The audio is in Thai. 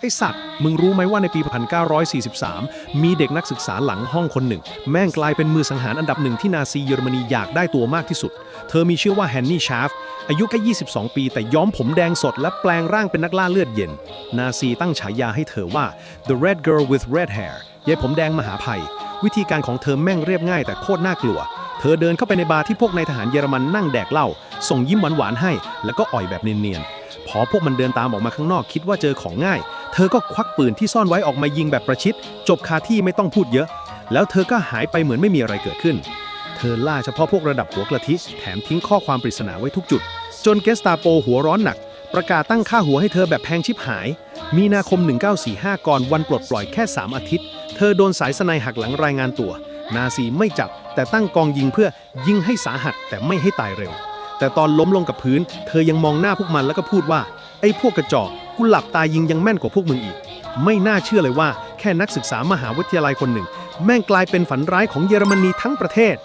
ไอสัตว์ มึงรู้ไหมว่าในปี 1943 มีเด็กนักศึกษาหลังห้องคนหนึ่ง แม่งกลายเป็นมือสังหารอันดับหนึ่งที่นาซีเยอรมนีอยากได้ตัวมากที่สุด เธอมีชื่อว่าแฮนนี่ชาฟ อายุแค่ 22 ปี แต่ย้อมผมแดงสดและแปลงร่างเป็นนักล่าเลือดเย็น นาซีตั้งฉายาให้เธอว่า the red girl with red hair ยายผมแดงมหาภัย วิธีการของเธอแม่งเรียบง่ายแต่โคตรน่ากลัว เธอเดินเข้าไปในบาร์ที่พวกนายทหารเยอรมันนั่งแดกเหล้า ส่งยิ้มหวานๆให้ แล้วก็อ่อยแบบเนียนๆ พอพวกมันเดินตามออกมาข้างนอกคิดว่าเจอของง่าย เธอก็ควักปืนที่ซ่อนไว้ออกมายิงแบบประชิด จบคาที่ไม่ต้องพูดเยอะ แล้วเธอก็หายไปเหมือนไม่มีอะไรเกิดขึ้น เธอล่าเฉพาะพวกระดับหัวกระทิแถมทิ้งข้อความปริศนาไว้ทุกจุด จนเกสตาโปหัวร้อนหนัก ประกาศตั้งค่าหัวให้เธอแบบแพงชิบหาย มีนาคม 1945 ก่อนวันปลดปล่อยแค่ 3 อาทิตย์ เธอโดนสายสนัยหักหลังรายงานตัว นาซีไม่จับ แต่ตั้งกองยิงเพื่อยิงให้สาหัสแต่ไม่ให้ตายเร็ว แต่ตอนล้มลงกับพื้น เธอยังมองหน้าพวกมันแล้วก็พูดว่าไอ้พวกกระจอก กูหลับตายิงยังแม่นกว่าพวกมึงอีก ไม่น่าเชื่อเลยว่า แค่นักศึกษามหาวิทยาลัยคนหนึ่ง แม่งกลายเป็นฝันร้ายของเยอรมนีทั้งประเทศ